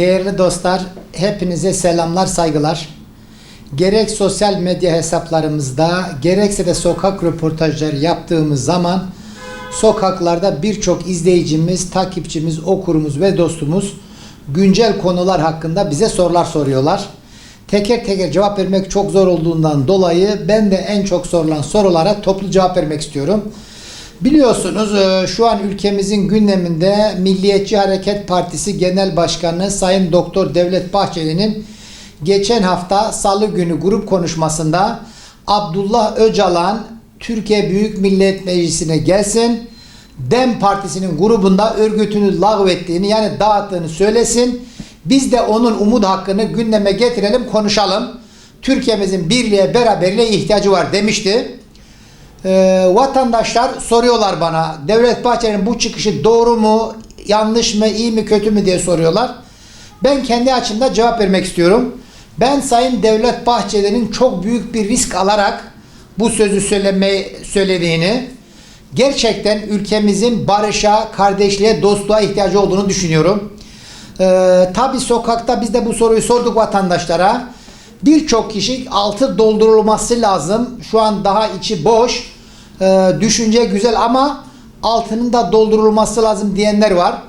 Değerli dostlar, hepinize selamlar, saygılar. Gerek sosyal medya hesaplarımızda, gerekse de sokak röportajları yaptığımız zaman sokaklarda birçok izleyicimiz, takipçimiz, okurumuz ve dostumuz güncel konular hakkında bize sorular soruyorlar. Teker teker cevap vermek çok zor olduğundan dolayı ben de en çok sorulan sorulara toplu cevap vermek istiyorum. Biliyorsunuz e, şu an ülkemizin gündeminde Milliyetçi Hareket Partisi Genel Başkanı Sayın Doktor Devlet Bahçeli'nin geçen hafta Salı günü grup konuşmasında Abdullah Öcalan Türkiye Büyük Millet Meclisi'ne gelsin. Dem Partisi'nin grubunda örgütünü lağvettiğini yani dağıttığını söylesin. Biz de onun umut hakkını gündeme getirelim konuşalım. Türkiye'mizin birliğe beraberliğe ihtiyacı var demişti. Ee, vatandaşlar soruyorlar bana Devlet Bahçeli'nin bu çıkışı doğru mu, yanlış mı, iyi mi, kötü mü diye soruyorlar. Ben kendi açımda cevap vermek istiyorum. Ben Sayın Devlet Bahçeli'nin çok büyük bir risk alarak bu sözü söylemeyi söylediğini, gerçekten ülkemizin barışa, kardeşliğe, dostluğa ihtiyacı olduğunu düşünüyorum. Ee, Tabi sokakta biz de bu soruyu sorduk vatandaşlara. Birçok kişi altı doldurulması lazım. Şu an daha içi boş. Ee, düşünce güzel ama altının da doldurulması lazım diyenler var.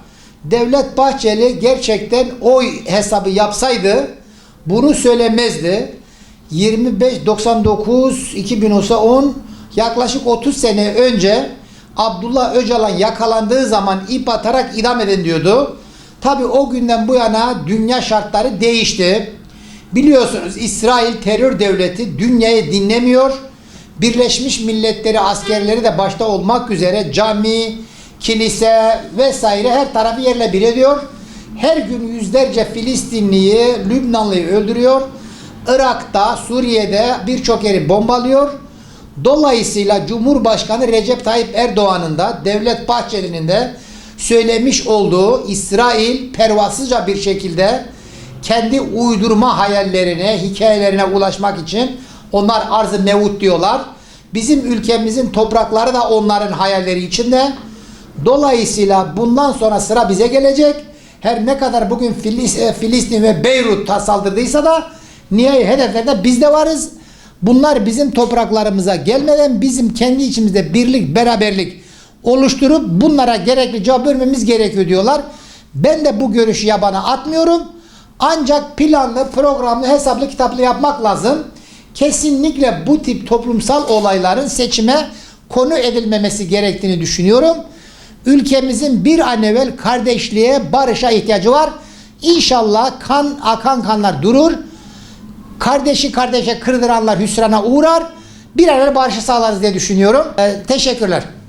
Devlet Bahçeli gerçekten oy hesabı yapsaydı bunu söylemezdi. 25 99 2000 olsa 10 yaklaşık 30 sene önce Abdullah Öcalan yakalandığı zaman ip atarak idam edin diyordu. Tabi o günden bu yana dünya şartları değişti. Biliyorsunuz İsrail terör devleti dünyayı dinlemiyor. Birleşmiş Milletleri askerleri de başta olmak üzere cami, kilise vesaire her tarafı yerle bir ediyor. Her gün yüzlerce Filistinliyi, Lübnanlıyı öldürüyor. Irak'ta, Suriye'de birçok yeri bombalıyor. Dolayısıyla Cumhurbaşkanı Recep Tayyip Erdoğan'ın da Devlet Bahçeli'nin de söylemiş olduğu İsrail pervasızca bir şekilde kendi uydurma hayallerine, hikayelerine ulaşmak için onlar arz-ı mevut diyorlar. Bizim ülkemizin toprakları da onların hayalleri içinde. Dolayısıyla bundan sonra sıra bize gelecek. Her ne kadar bugün e, Filistin ve Beyrut'a saldırdıysa da nihai hedeflerde biz de varız. Bunlar bizim topraklarımıza gelmeden bizim kendi içimizde birlik, beraberlik oluşturup bunlara gerekli cevap vermemiz gerekiyor diyorlar. Ben de bu görüşü yabana atmıyorum. Ancak planlı, programlı, hesaplı, kitaplı yapmak lazım. Kesinlikle bu tip toplumsal olayların seçime konu edilmemesi gerektiğini düşünüyorum. Ülkemizin bir an evvel kardeşliğe, barışa ihtiyacı var. İnşallah kan akan kanlar durur. Kardeşi kardeşe kırdıranlar hüsrana uğrar. Bir an evvel barışı sağlarız diye düşünüyorum. Ee, teşekkürler.